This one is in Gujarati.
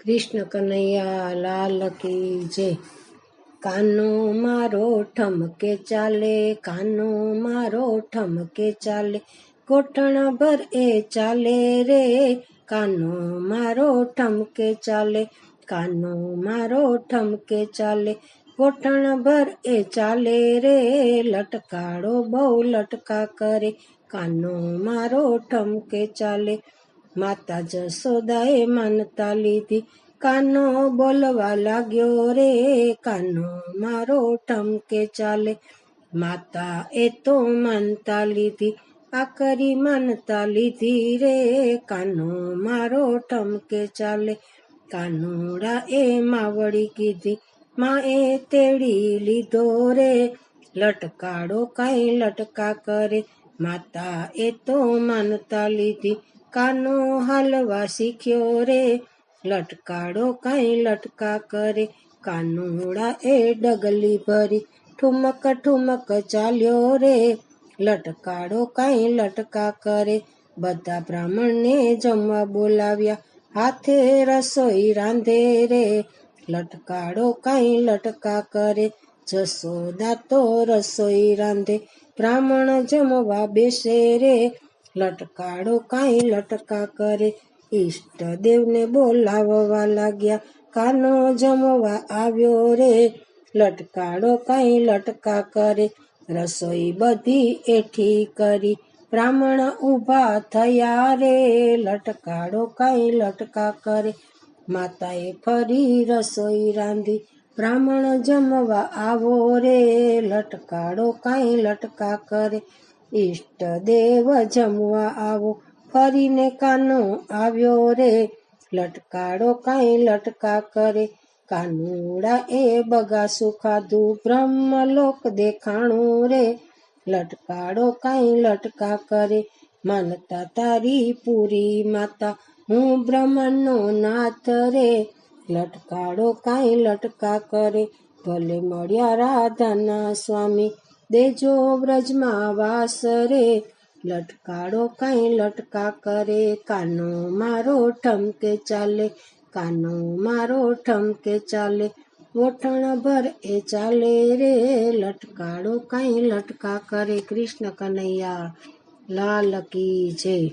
કૃષ્ણ કનૈયા, લાલ કી જય. કાનો મારો ઠમકે ચાલે, કાનો મારો ઠમકે ચાલે ગોઠણ ભર એ ચાલે રે. કાનો મારો ઠમકે ચાલે, કાનો મારો ઠમકે ચાલે ગોઠણ ભર એ ચાલે રે. લટકાડો બહુ લટકા કરે, કાનો મારો ઠમકે ચાલે માતા જસોદાએ માનતા લીધી કાનો બોલવા લાગ્યો રે, કાનો મારો ઠમકે ચાલે. માતા એ તો માનતા લીધી આકરી માનતા લીધી રે, કાનો મારો ઠમકે ચાલે. કાનોડા એ માવડી કીધી માં એ તેડી લીધો રે, લટકાડો કાંઈ લટકા કરે. માતા એ તો માનતા લીધી કાનો હાલવા શીખ્યો રે. લટકાડો કાંઈ લટકા કરે. કાનુડા એ ડગલી ભરી ઠુમક ઠુમક ચાલ્યો રે. લટકાડો કાંઈ લટકા કરે. બધા બ્રાહ્મણને જમવા બોલાવ્યા. હાથે રસોઈ રાંધે રે. લટકાડો કાંઈ લટકા કરે. જસોદા તો રસોઈ રાંધે. બ્રાહ્મણ જમવા બેસે રે. લટકાડો કાંઈ લટકા કરે. ઈષ્ટદેવને બોલાવવા લાગ્યા. કાનો જમવા આવ્યો રે. લટકાડો કાંઈ લટકા કરે. રસોઈ બધી એઠી કરી. બ્રાહ્મણ ઊભા થયા રે. લટકાડો કાંઈ લટકા કરે. માતાએ ફરી રસોઈ રાંધી. બ્રાહ્મણ જમવા આવો રે. લટકાડો કાંઈ લટકા કરે. ઈષ્ટ દેવ જમવા આવો. ફરીને કાનો આવ્યો રે. લટકાડો કાંઈ લટકા કરે. કાનુડા એ બગાસું ખાધું. બ્રહ્મલોક દેખાણું રે. લટકાડો કાંઈ લટકા કરે. માનતા તારી પૂરી માતા. હું બ્રહ્મનો નાથ રે. લટકાડો કાંઈ લટકા કરે. ભલે મળ્યા રાધાના સ્વામી. દેજો વ્રજમાં વાસ રે લટકાડો કઈ લટકા કરે. કાનો મારો ઠમકે ચાલે, કાનો મારો ઠમકે ચાલે. ગોઠણ ભર એ ચાલે રે, લટકાડો કઈ લટકા કરે. કૃષ્ણ કનૈયા, લાલ કી જય.